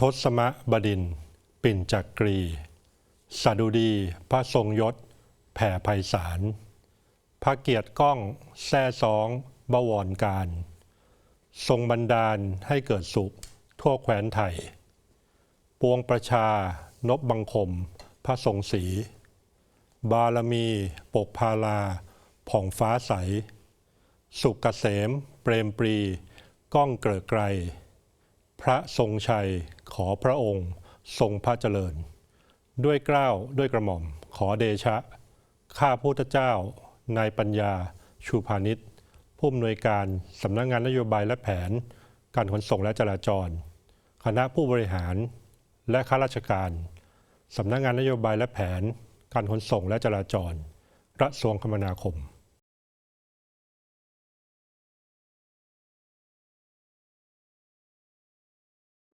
ทศมะบดิน ปิ่นจักกรีสดุดี พระทรงยศ แผ่ไพศาล พระเกียรติก้องแซ่ซอง บวรการ ทรงบันดาลให้เกิดสุข ทั่วแคว้นไทย ปวงประชานบบังคม พระทรงศรีบารมี ปกพาลา ผ่องฟ้าใส สุกเกษม เปรมปรี ก้องเกริกไกร พระทรงชัยขอพระองค์ ทรงพระเจริญ ด้วยเกล้าวด้วยกระหม่อม ขอเดชะ ข้าพุทธเจ้านายปัญญา ชูพานิชผู้อำนวยการสำนักงานนโยบายและแผน การขนส่งและจราจร คณะผู้บริหารและข้าราชการสำนักงานนโยบายและแผน การขนส่งและจราจร กระทรวงคมนาคม